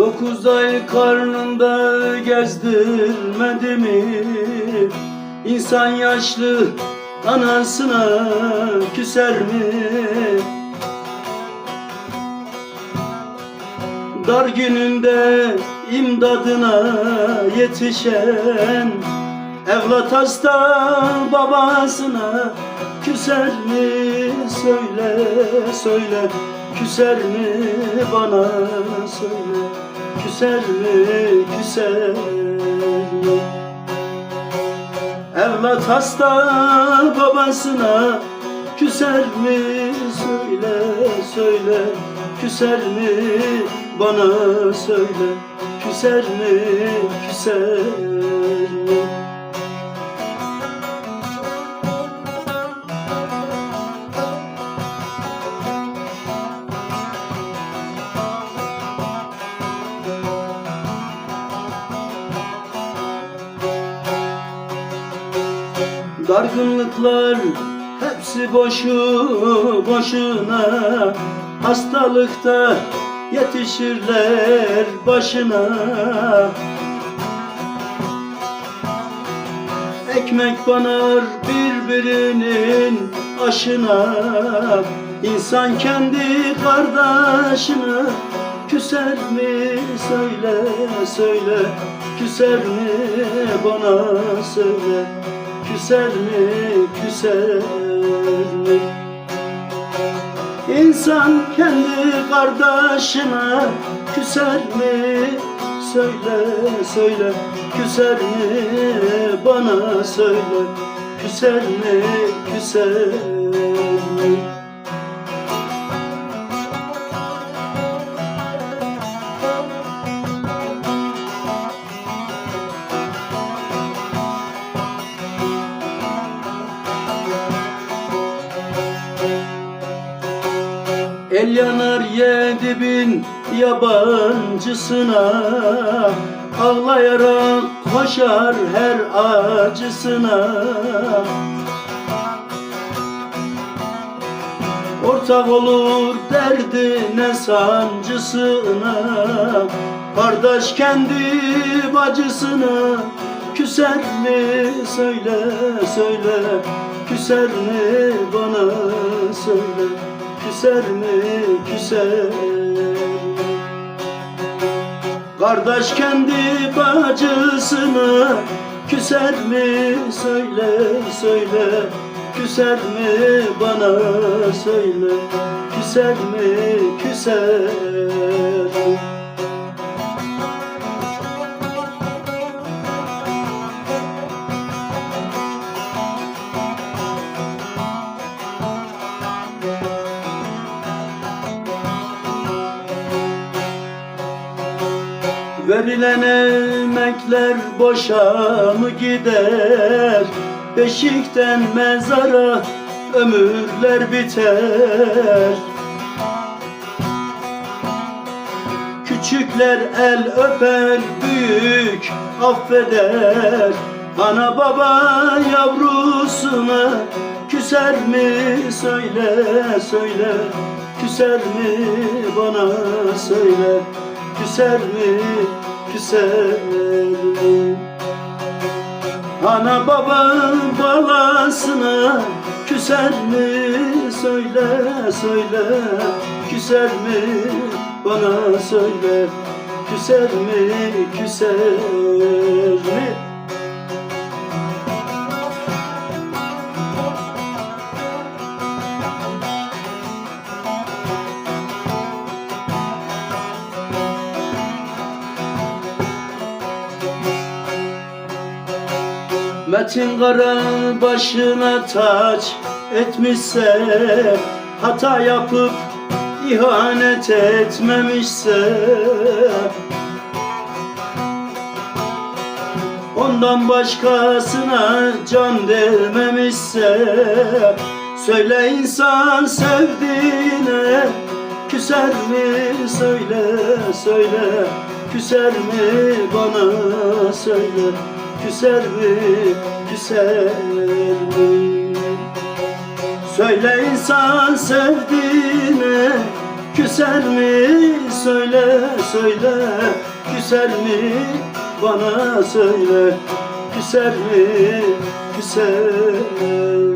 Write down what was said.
Dokuz ay karnında gezdirmedi mi? İnsan yaşlı anasına küser mi? Dar gününde imdadına yetişen Evlat hasta babasına küser mi? Söyle söyle küser mi bana söyle Küser mi küser? Evlat hasta babasına küser mi? Söyle söyle küser mi bana söyle Küser mi küser mi? Dargınlıklar hepsi boşu boşuna. Hastalıkta yetişirler başına. Ekmek banar birbirinin aşına. İnsan kendi kardeşine Küser mi? Söyle söyle. Küser mi? Bana söyle Küser mi küser mi? İnsan kendi kardeşine küser mi? Söyle söyle. Küser mi? Bana söyle. Küser mi? Küser mi? El yanar yedi bin yabancısına Ağlayarak koşar her acısına. Ortak olur derdine sancısına Kardeş kendi bacısına Küser mi söyle söyle Küser mi bana söyle Küser mi küser? Kardeş kendi bacısına Küser mi? Söyle söyle. Küser mi bana? Söyle. Küser mi küser Verilen emekler boşa mı gider? Beşikten mezara ömürler biter. Küçükler el öper, büyük affeder. Ana baba yavrusuna küser mi söyle söyle küser mi bana söyle küser mi küser mi Ana baba balasına küser mi söyle söyle. Küser mi? Bana söyle. Küser mi? Küser mi Metin Kara başına taç etmişse Hata yapıp ihanet etmemişse Ondan başkasına can vermemişse Söyle insan sevdiğine Küser mi? Söyle söyle Küser mi? Bana söyle Küser mi küser mi Söyle insan sevdiğine Küser mi? Söyle söyle. Küser mi? Bana söyle. Küser mi? Küser